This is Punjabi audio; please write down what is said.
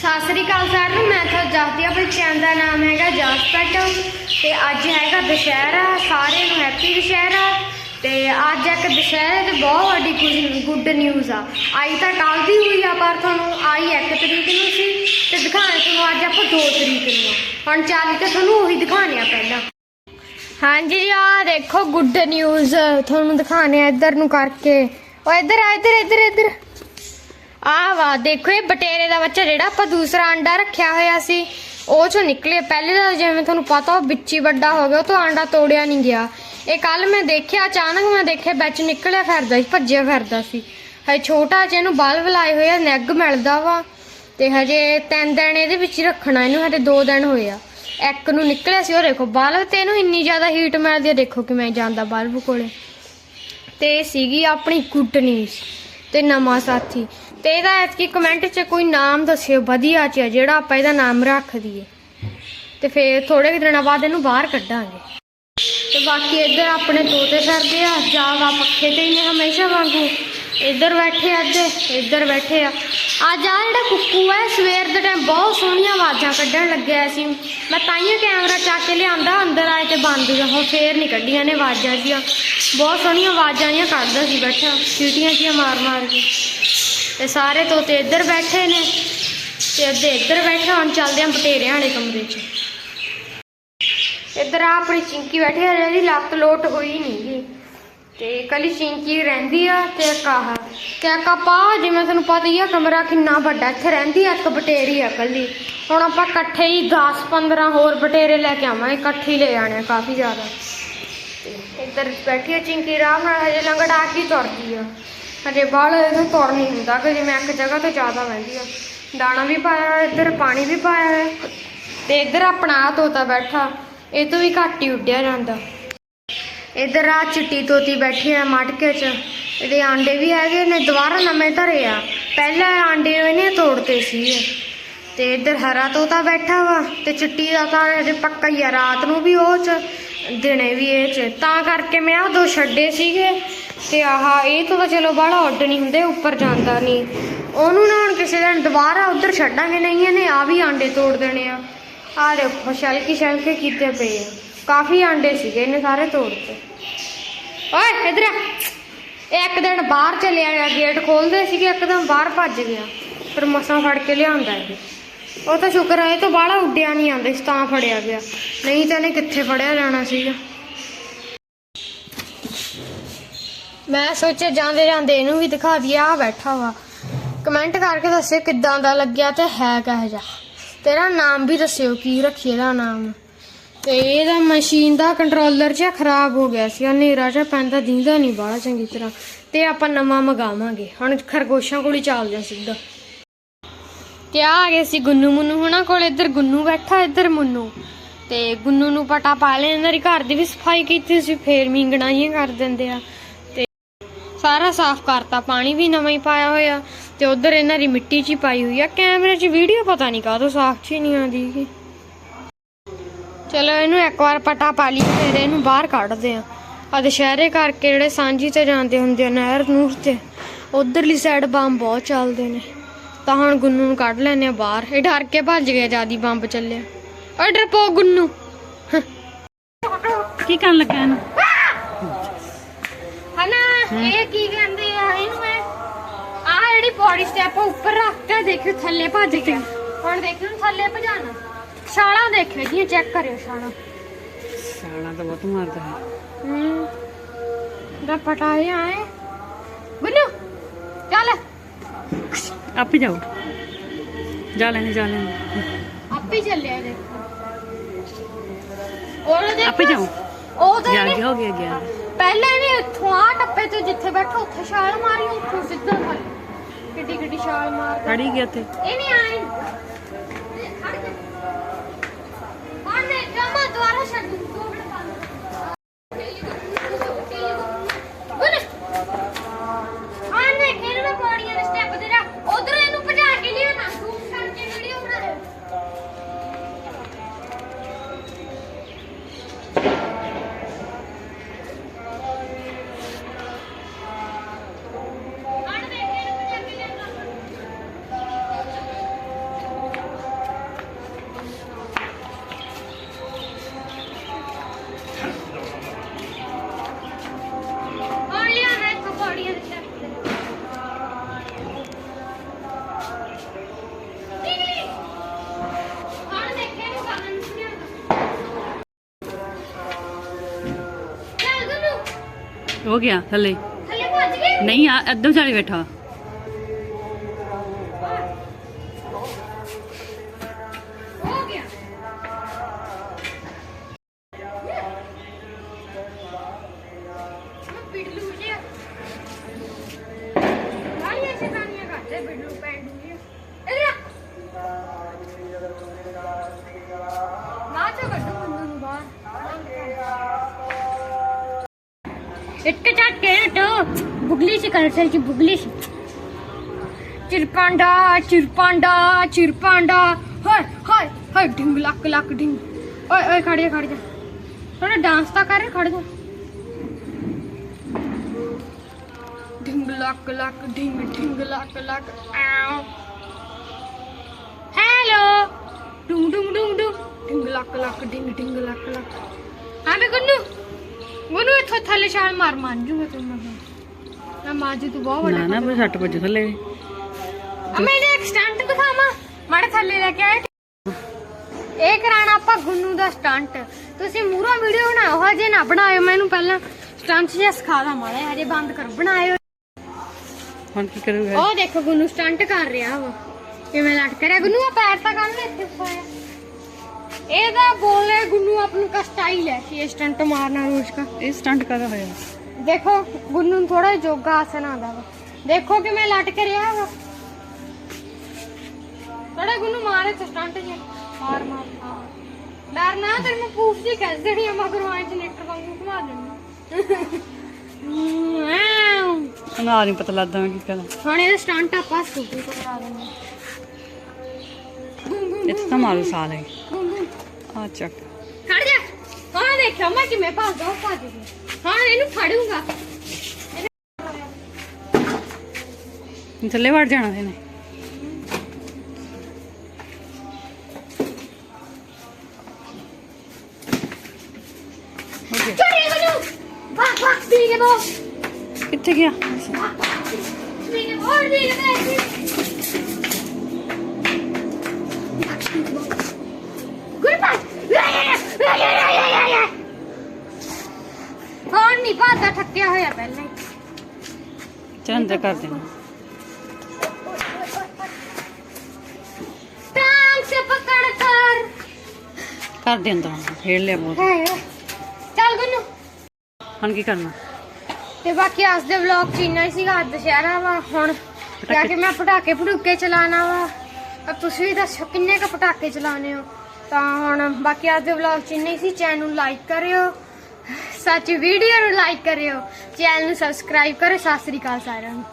ਸਤਿ ਸ੍ਰੀ ਅਕਾਲ ਸਾਰਿਆਂ ਨੂੰ, ਮੈਂ ਤੁਹਾਨੂੰ ਦੱਸਦੀ ਹਾਂ ਬੱਚਿਆਂ ਦਾ ਨਾਮ ਹੈਗਾ ਜਸਪੈਟ। ਤੇ ਅੱਜ ਹੈਗਾ ਦੁਸ਼ਹਿਰਾ, ਸਾਰਿਆਂ ਨੂੰ ਹੈਪੀ ਦੁਸ਼ਹਿਰਾ। ਤੇ ਅੱਜ ਇੱਕ ਦੁਸ਼ਹਿਰੇ ਤੇ ਬਹੁਤ ਵੱਡੀ ਕੁਝ ਗੁੱਡ ਨਿਊਜ਼ ਆ। ਆਈ ਤਾਂ ਕੱਲ੍ਹ ਦੀ ਹੋਈ ਆ, ਪਰ ਤੁਹਾਨੂੰ ਆਈ ਇੱਕ ਤਰੀਕ ਨੂੰ ਸੀ। ਤੇ ਦਿਖਾਣੇ ਤੁਹਾਨੂੰ ਅੱਜ ਆਪਾਂ 2 ਤਰੀਕ ਨੂੰ ਹੁਣ ਚੱਲ ਕੇ ਤੁਹਾਨੂੰ ਉਹੀ ਦਿਖਾਣੇ ਆ ਪਹਿਲਾਂ। ਹਾਂਜੀ ਜੀ ਆ ਦੇਖੋ ਗੁੱਡ ਨਿਊਜ਼ ਤੁਹਾਨੂੰ ਦਿਖਾਣੇ ਆ ਇੱਧਰ ਨੂੰ ਕਰਕੇ। ਓ ਇੱਧਰ ਆ, ਇੱਧਰ ਇੱਧਰ ਇੱਧਰ। ਆਹ ਵਾ, ਦੇਖੋ ਇਹ ਬਟੇਰੇ ਦਾ ਬੱਚਾ ਜਿਹੜਾ ਆਪਾਂ ਦੂਸਰਾ ਅੰਡਾ ਰੱਖਿਆ ਹੋਇਆ ਸੀ, ਉਹ ਚੋਂ ਨਿਕਲੇ। ਪਹਿਲੇ ਦਾ ਜਿਵੇਂ ਤੁਹਾਨੂੰ ਪਤਾ, ਉਹ ਵਿੱਚ ਵੱਡਾ ਹੋ ਗਿਆ, ਉਹ ਤੋਂ ਅੰਡਾ ਤੋੜਿਆ ਨਹੀਂ ਗਿਆ। ਇਹ ਕੱਲ ਮੈਂ ਦੇਖਿਆ, ਅਚਾਨਕ ਮੈਂ ਦੇਖਿਆ, ਵਿੱਚ ਨਿਕਲਿਆ ਫਿਰਦਾ ਸੀ, ਭੱਜਿਆ ਫਿਰਦਾ ਸੀ। ਹਜੇ ਛੋਟਾ ਜਿਹਾ ਇਹਨੂੰ ਬਲਬ ਲਾਏ ਹੋਏ ਆ, ਨੈਗ ਮਿਲਦਾ ਵਾ। ਤੇ ਹਜੇ ਤਿੰਨ ਦਿਨ ਇਹਦੇ ਵਿੱਚ ਰੱਖਣਾ, ਇਹਨੂੰ ਹਜੇ ਦੋ ਦਿਨ ਹੋਏ ਆ। ਇੱਕ ਨੂੰ ਨਿਕਲਿਆ ਸੀ, ਉਹ ਦੇਖੋ, ਬਲਬ ਤੇ ਇਹਨੂੰ ਇੰਨੀ ਜ਼ਿਆਦਾ ਹੀਟ ਮਿਲਦੀ ਆ, ਦੇਖੋ ਕਿ ਮੈਂ ਜਾਂਦਾ ਬਲਬ ਕੋਲੇ। ਤੇ ਸੀਗੀ ਆਪਣੀ ਗੁੱਡ ਤੇ ਨਵਾਂ ਸਾਥੀ ਤੇ ਇਹਦਾ ਐਤਕੀ ਕਮੈਂਟ 'ਚ ਕੋਈ ਨਾਮ ਦੱਸਿਓ, ਵਧੀਆ ਚ ਜਿਹੜਾ ਆਪਾਂ ਇਹਦਾ ਨਾਮ ਰੱਖ ਦਈਏ। ਤੇ ਫੇਰ ਥੋੜੇ ਕੁ ਦਿਨਾਂ ਬਾਅਦ ਇਹਨੂੰ ਬਾਹਰ ਕੱਢਾਂਗੇ। ਤੇ ਬਾਕੀ ਇੱਧਰ ਆਪਣੇ ਤੋਤੇ ਫਿਰਦੇ ਆ, ਜਾਵਾ ਪੱਖੇ ਤੇ ਹੀ ਨੇ ਹਮੇਸ਼ਾ ਵਾਂਗੂ। ਇੱਧਰ ਬੈਠੇ ਆ ਅੱਧੇ ਇੱਧਰ ਬੈਠੇ ਆ। ਅੱਜ ਆ ਜਿਹੜਾ ਕੁੱਕੂ ਹੈ ਸਵੇਰ ਦੇ ਟਾਈਮ ਬਹੁਤ ਸੋਹਣੀਆਂ ਆਵਾਜ਼ਾਂ ਕੱਢਣ ਲੱਗਿਆ ਸੀ। ਮੈਂ ਤਾਈਓ ਕੈਮਰਾ ਚੱਕ ਕੇ ਲਿਆਂਦਾ, ਅੰਦਰ ਆਏ ਤੇ ਬੰਦ ਗਿਆ ਫੇਰ ਨਹੀਂ ਕੱਢੀਆਂ ਨੇ ਆਵਾਜ਼ਾਂ ਜੀਆਂ। ਬਹੁਤ ਸੋਹਣੀਆਂ ਆਵਾਜ਼ਾਂ ਜੀਆਂ ਕੱਢਦਾ ਸੀ ਬੈਠਾ ਸੀਟੀਆਂ ਜੀਆਂ ਮਾਰ ਮਾਰ ਕੇ। ਤੇ ਸਾਰੇ ਤੋਤੇ ਇੱਧਰ ਬੈਠੇ ਨੇ ਤੇ ਅੱਧੇ ਇੱਧਰ ਬੈਠੇ, ਹੁਣ ਚੱਲਦੇ ਆਂ ਬਟੇਰਿਆਂ ਵਾਲੇ ਕਮਰੇ 'ਚ। ਇੱਧਰ ਆ ਆਪਣੀ ਚਿੰਕੀ ਬੈਠੀ ਆ, ਜਿਹਦੀ ਲੱਤ ਲੋਟ ਹੋਈ ਨਹੀਂਗੀ ਤੇ ਕੱਲੀ ਚਿੰਕੀ ਰਹਿੰਦੀ ਆ ਤੇ ਇੱਕ ਆਹ। ਤੇ ਜਿਵੇਂ ਤੁਹਾਨੂੰ ਪਤਾ ਹੀ ਆ, ਕਮਰਾ ਕਿੰਨਾ ਵੱਡਾ, ਇੱਥੇ ਰਹਿੰਦੀ ਆ ਇੱਕ ਬਟੇਰੀ ਆ ਕੱਲੀ ਹੁਣ ਆਪਾਂ ਇਕੱਠੇ ਹੀ 10 15 ਹੋਰ ਬਟੇਰੇ ਲੈ ਕੇ ਆਵਾਂਗੇ, ਇਕੱਠੇ ਲੈ ਆਣੇ ਆ ਕਾਫੀ ਜ਼ਿਆਦਾ। ਤੇ ਇੱਧਰ ਬੈਠੀ ਆ ਚਿੰਕੀ ਆਰਾਮ ਨਾਲ ਹਜੇ ਲੰਗੜਾ ਕੇ ਤੁਰਦੀ ਆ। ਹਜੇ ਬਾਹਰ ਇਹਨੂੰ ਤੁਰ ਨਹੀਂ ਹੁੰਦਾ ਕਿ ਜਿਵੇਂ ਇੱਕ ਜਗ੍ਹਾ ਤੋਂ ਜ਼ਿਆਦਾ ਬਹਿੰਦੀ ਆ। ਦਾਣਾ ਵੀ ਪਾਇਆ ਹੋਇਆ, ਇੱਧਰ ਪਾਣੀ ਵੀ ਪਾਇਆ ਹੋਇਆ। ਤੇ ਇੱਧਰ ਆਪਣਾ ਆਹ ਤੋਤਾ ਬੈਠਾ, ਇਹ ਤੋਂ ਵੀ ਘੱਟ ਹੀ ਉੱਡਿਆ ਜਾਂਦਾ। ਇੱਧਰ ਆ ਚਿੱਟੀ ਤੋਤੀ ਬੈਠੀ ਆ ਮਟਕੇ 'ਚ, ਇਹਦੇ ਆਂਡੇ ਵੀ ਹੈਗੇ ਨੇ, ਦੁਬਾਰਾ ਨਵੇਂ ਧਰੇ ਆ। ਪਹਿਲਾਂ ਆਂਡੇ ਇਹਨੇ ਤੋੜਤੇ ਸੀ ਤੇ ਇੱਧਰ ਹਰਾ ਤੋਤਾ ਬੈਠਾ ਵਾ, ਤੇ ਚਿੱਟੀ ਦਾ ਤਾਂ ਅਜੇ ਪੱਕਾ ਹੀ ਆ, ਰਾਤ ਨੂੰ ਵੀ ਉਹ 'ਚ, ਦਿਨੇ ਵੀ ਇਹ 'ਚ। ਤਾਂ ਕਰਕੇ ਮੈਂ ਆ ਦੋ ਛੱਡੇ ਸੀਗੇ ਤੇ ਆਹ, ਇਹ ਤੋਂ ਤਾਂ ਚਲੋ ਬਾਹਲਾ ਉੱਡ ਨਹੀਂ ਹੁੰਦੇ, ਉੱਪਰ ਜਾਂਦਾ ਨਹੀਂ। ਉਹਨੂੰ ਨਾ ਹੁਣ ਕਿਸੇ ਦਿਨ ਦੁਬਾਰਾ ਉੱਧਰ ਛੱਡਾਂਗੇ, ਨਹੀਂ ਇਹਨੇ ਆ ਵੀ ਆਂਡੇ ਤੋੜ ਦੇਣੇ ਆ। ਆ ਦੇਖੋ, ਛਲਕੀ ਛਲਕੇ ਕੀਤੇ ਪਏ ਆ। ਕਾਫੀ ਆਂਡੇ ਸੀਗੇ ਇਹਨੇ ਸਾਰੇ ਤੋੜਤੇ ਓਏ, ਇਧਰ ਇਹ ਇੱਕ ਦਿਨ ਬਾਹਰ ਚਲਿਆ ਗਿਆ ਗੇਟ ਖੋਲਦੇ ਸੀਗੇ, ਇੱਕਦਮ ਬਾਹਰ ਭੱਜ ਗਿਆ। ਫਿਰ ਮਸਾਂ ਫੜ ਕੇ ਲਿਆਂਦਾ ਇਹ। ਉਹ ਤਾਂ ਸ਼ੁਕਰ ਆਏ ਤੋਂ ਬਾਹਲਾ ਉੱਡਿਆ ਨਹੀਂ ਆਂਦਾ ਸੀ ਤਾਂ ਫੜਿਆ ਗਿਆ। ਨਹੀਂ ਤਾਂ ਇਹਨੇ ਕਿੱਥੇ ਫੜਿਆ ਜਾਣਾ ਸੀਗਾ? ਮੈਂ ਸੋਚਿਆ ਜਾਂਦੇ ਜਾਂਦੇ ਇਹਨੂੰ ਵੀ ਦਿਖਾ ਦਈਏ ਆ ਬੈਠਾ ਵਾ। ਕਮੈਂਟ ਕਰਕੇ ਦੱਸਿਓ ਕਿੱਦਾਂ ਦਾ ਲੱਗਿਆ ਤੇ ਹੈ ਕਿਹੋ ਜਿਹਾ। ਤੇਰਾ ਨਾਮ ਵੀ ਦੱਸਿਓ, ਕੀ ਰੱਖੀਏ ਦਾ ਨਾਮ। ਤੇ ਇਹਦਾ ਮਸ਼ੀਨ ਦਾ ਕੰਟਰੋਲਰ ਜਿਹਾ ਖਰਾਬ ਹੋ ਗਿਆ ਸੀ, ਹਨੇਰਾ ਜਿਹਾ ਪੈਂਦਾ, ਦਿੰਦਾ ਨਹੀਂ ਬਾਹਲਾ ਚੰਗੀ ਤਰ੍ਹਾਂ। ਤੇ ਆਪਾਂ ਨਵਾਂ ਮਗਾਵਾਂਗੇ। ਹੁਣ ਖਰਗੋਸ਼ਾਂ ਕੋਲ ਹੀ ਚੱਲਦੇ ਹਾਂ ਸਿੱਧਾ। ਤੇ ਆ ਆ ਗਏ ਸੀ ਗੁੰਨੂ ਮੁੰਨੂ ਹੁਣਾਂ ਕੋਲ, ਇੱਧਰ ਗੁੰਨੂ ਬੈਠਾ, ਇੱਧਰ ਮੁੰਨੂ। ਤੇ ਗੁੰਨੂ ਨੂੰ ਪਟਾ ਪਾ ਲਿਆ, ਇਹਨਾਂ ਦੀ ਘਰ ਦੀ ਵੀ ਸਫ਼ਾਈ ਕੀਤੀ ਸੀ, ਫੇਰ ਮੀਂਗਣਾ ਹੀ ਕਰ ਦਿੰਦੇ ਆ। ਸਾਰਾ ਸਾਫ਼ ਕਰਤਾ, ਪਾਣੀ ਵੀ ਨਵਾਂ ਹੀ ਪਾਇਆ ਹੋਇਆ ਤੇ ਉਧਰ ਇਹਨਾਂ ਦੀ ਮਿੱਟੀ 'ਚ ਹੀ ਪਾਈ ਹੋਈ ਆ। ਕੈਮਰੇ 'ਚ ਵੀਡੀਓ ਪਤਾ ਨਹੀਂ ਕਾਹਤੋਂ ਸਾਫ਼ 'ਚ ਨਹੀਂ ਆਉਂਦੀ ਚਲੋ ਇਹਨੂੰ ਇੱਕ ਵਾਰ ਪਟਾ ਪਾ ਲਈ ਫਿਰ ਇਹਨੂੰ ਬਾਹਰ ਕੱਢਦੇ ਆ। ਆ ਦੁਸ਼ਹਿਰੇ ਕਰਕੇ ਜਿਹੜੇ ਸਾਂਝੀ ਤੇ ਜਾਂਦੇ ਹੁੰਦੇ ਆ ਨਹਿਰ ਨੂਰ ਤੇ, ਉਧਰਲੀ ਸਾਈਡ ਬੰਬ ਬਹੁਤ ਚੱਲਦੇ ਨੇ। ਤਾਂ ਹੁਣ ਗੁੰਨੂ ਨੂੰ ਕੱਢ ਲੈਨੇ ਆ ਬਾਹਰ। ਇਹ ਡਰ ਕੇ ਭੱਜ ਗਿਆ ਜਿਆਦੀ ਬੰਬ ਚੱਲਿਆ। ਓਏ ਡਰਪੋ ਗੁੰਨੂ। ਕੀ ਕਰਨ ਲੱਗਾ ਇਹਨੂੰ? ਇਹ ਕੀ ਕਹਿੰਦੇ ਆ ਇਹਨੂੰ ਮੈਂ ਆਹ ਜਿਹੜੀ ਬੋਡੀ ਸਟੈਪ ਉੱਪਰ ਰੱਖ ਕੇ ਦੇਖਿਓ ਥੱਲੇ ਭੱਜ ਗਿਆ ਹੁਣ ਦੇਖਿਓ ਥੱਲੇ ਭਜਾਣਾ। ਛਾਲਾਂ ਦੇਖਿਓ ਜੀ ਚੈੱਕ ਕਰਿਓ ਛਾਲਾਂ। ਸਾਲਾ ਤਾਂ ਬਹੁਤ ਮਾਰਦਾ ਹੈ। ਹੂੰ। ਦਾ ਪਟਾਇਆ ਹੈ ਗੁੰਨੂ ਚੱਲ। ਆਪੇ ਜਾਓ। ਜਾ ਲੈਣੇ ਜਾ ਲੈਣੇ। ਆਪੇ ਚੱਲਿਆ ਦੇਖੋ ਉਹ ਦੇਖ। ਆਪੇ ਜਾਓ। ਉਹ ਤਾਂ ਗਿਆ ਗਿਆ ਹੋ ਗਿਆ ਗਿਆ। ਪਹਿਲਾਂ ਇਹਨੇ ਇੱਥੋਂ ਆ ਟੱਪੇ ਤੋਂ ਜਿੱਥੇ ਬੈਠਾ ਉੱਥੇ ਛਾਲ ਮਾਰੀ ਉੱਥੋਂ ਸਿੱਧਾ ਥੱਲੇ। ਕਿੱਡੀ ਕਿੱਡੀ ਛਾਲ ਮਾਰ ਖੜੀ ਗਿਆ ਤੇ ਇਹ ਨਹੀਂ ਆਏ ਹੋ ਗਿਆ ਥੱਲੇ। ਥੱਲੇ ਪਹੁੰਚ ਗਏ? ਨਹੀਂ ਆ ਇੱਧਰ ਚਾਲੇ ਬੈਠਾ। ਹੋ ਗਿਆ। ਬਿਡਲੂ ਜਿਹਾ ਵਾਲੀਆਂ ਸ਼ੈਤਾਨੀਆਂ ਕਰਦੇ ਬਿਡਲੂ ਪੈਂਡੂ ਜਿਹਾ ਇਧਰ ਨਾ ਚੋ ਕੱਢੋ। ਇੱਕ ਚੱਕੇ ਟੋ ਬੁਗਲੀ ਸੀ ਕਲਸਰ ਚ ਬੁਗਲੀ ਸੀ ਚਿਰਪਾਂਡਾ ਚਿਰਪਾਂਡਾ ਚਿਰਪਾਂਡਾ। ਹਾਏ ਹਾਏ ਹਾਏ, ਢਿੰਗ, ਲੱਕ ਲੱਕ, ਢਿੰਗ। ਓਏ ਓਏ, ਖੜ ਜਾ ਖੜ ਜਾ। ਥੋੜਾ ਡਾਂਸ ਤਾਂ ਕਰ, ਖੜ ਜਾ। ਢਿੰਗ, ਲੱਕ ਲੱਕ, ਢਿੰਗ ਢਿੰਗ, ਲੱਕ ਲੱਕ ਆਓ ਹੈਲੋ ਡੂੰ ਡੂੰ ਡੂੰ ਡੂੰ ਢਿੰਗ, ਲੱਕ ਲੱਕ, ਢਿੰਗ ਢਿੰਗ, ਲੱਕ ਲੱਕ। ਹਾਂ ਬੇ ਗੁੰਨੂ। ਗੁੰਨੂ ਇੱਥੋਂ ਥੱਲੇ ਛਾਲ ਮਾਰ ਮੰਨ ਜੂਗਾ ਤੂੰ ਮੈਂ। ਨਾ ਮਾਜੂ ਤੂੰ ਬਹੁਤ ਵੱਡਾ ਨਾ ਨਾ ਪਰ ਸੱਟ ਵੱਜ ਥੱਲੇ। ਆ ਮੈਂ ਇਹਦਾ ਸਟੰਟ ਦਿਖਾਵਾਂ ਮਾੜੇ ਥੱਲੇ ਲੈ ਕੇ ਆਏ। ਇਹ ਕਰਾਣਾ ਆਪਾਂ ਗੁੰਨੂ ਦਾ ਸਟੰਟ ਤੁਸੀਂ ਮੂਰਾ ਵੀਡੀਓ ਬਣਾਓ ਹਜੇ ਨਾ ਬਣਾਇਓ ਮੈਨੂੰ ਪਹਿਲਾਂ ਸਟੰਟ ਜਿਹਾ ਸਿਖਾ ਦਾਂ ਮਾੜਾ ਹਜੇ ਬੰਦ ਕਰੋ ਬਣਾਇਓ। ਹੁਣ ਕੀ ਕਰੂਗਾ? ਉਹ ਦੇਖੋ ਗੁੰਨੂ ਸਟੰਟ ਕਰ ਰਿਹਾ ਵਾ। ਕਿਵੇਂ ਲਟਕ ਰਿਹਾ? ਗੁੰਨੂ ਆ ਪੈਰ ਤਾਂ ਲੈ ਇੱਥੇ ਪਾਇਆ। ਇਹਦਾ ਬੋਲੇ ਗੁੰਨੂ ਆਪਣੀ ਕਾ ਸਟਾਈਲ ਹੈ ਕਿ ਇਹ ਸਟੰਟ ਮਾਰਨਾ ਰੋਜ਼ ਕਾ ਇਹ ਸਟੰਟ ਕਰਾ ਹੋਇਆ? ਦੇਖੋ ਗੁੰਨੂ ਨੂੰ ਥੋੜਾ ਜੋਗਾ ਆਸਨ ਆਉਂਦਾ ਵਾ। ਦੇਖੋ ਕਿਵੇਂ ਲਟਕ ਰਿਹਾ ਵਾ। ਥੋੜਾ ਗੁੰਨੂ ਮਾਰੇ ਤੇ ਸਟੰਟ ਜੇ। ਮਾਰ ਮਾਰ ਹਾਂ। ਡਰ ਨਾ ਤੇ ਮੈਂ ਪੂਫ ਜੀ ਕਰ ਦੇਣੀ ਆ ਮਗਰੋਂ ਆਏ ਜਨਰੇਟਰ ਵਾਂਗੂ ਘੁਮਾ ਦੇਣੀ। ਨਾ ਨਹੀਂ ਪਤਾ ਲੱਗਦਾ ਮੈਂ ਕੀ ਕਰਾਂ। ਹੁਣ ਇਹਦਾ ਸਟੰਟ ਆਪਾਂ ਸਕੂਟੀ ਤੋਂ ਕਰਾ ਦਿੰਦੇ ਹਾਂ। ਇੱਥੇ ਤਾਂ ਮਾਰੂ ਸਾਲ। ਹੈ ਗੁੰਮ। ਆ ਚੱਕ। ਖੜ ਜਾ। ਹਾਂ ਦੇਖਿਆ ਮੈਂ ਕਿਵੇਂ ਭੱਜਦਾ ਉਹ ਭੱਜ ਗਿਆ ਹਾਂ ਇਹਨੂੰ ਫੜੂੰਗਾ। ਥੱਲੇ ਵੜ ਜਾਣਾ ਇਹਨੇ। ਕਿੱਥੇ ਗਿਆ? ਦੀਗੇ ਹੋਰ ਦੀਗੇ ਬੇ ਚੱਲ ਅੰਦਰ ਕਰ ਦੇਣਾ ਟਾਂਗ ਸੇ ਪਕੜ ਕਰ। ਕਰ ਦੇ ਅੰਦਰ ਹੁਣ, ਖੇਡ ਲਿਆ ਬਹੁਤ। ਚੱਲ ਗੁੰਨੂ। ਹੁਣ ਕੀ ਕਰਨਾ? ਤੇ ਬਾਕੀ ਅੱਜ ਦੇ ਵਲੌਗ ਚ ਇੰਨਾ ਹੀ ਸੀਗਾ ਅੱਜ ਦੁਸ਼ਹਿਰਾ ਵਾ ਹੁਣ ਜਾ ਕੇ ਮੈਂ ਪਟਾਕੇ ਪਟੂਕੇ ਚਲਾਣਾ ਵਾ। ਤਾਂ ਤੁਸੀਂ ਵੀ ਦੱਸੋ ਕਿੰਨੇ ਕ ਪਟਾਕੇ ਚਲਾਣੇ ਹੋ? ਤਾਂ ਹੁਣ ਬਾਕੀ ਅੱਜ ਦੇ ਵਲੌਗ ਚ ਇੰਨਾ ਹੀ ਸੀ ਚੈਨਲ ਨੂੰ ਲਾਈਕ ਕਰਿਓ। ਸੱਚ ਵੀਡੀਓ ਨੂੰ ਲਾਈਕ ਕਰਿਓ ਚੈਨਲ ਨੂੰ ਸਬਸਕ੍ਰਾਈਬ ਕਰੋ ਸਤਿ ਸ੍ਰੀ ਅਕਾਲ ਸਾਰਿਆਂ ਨੂੰ।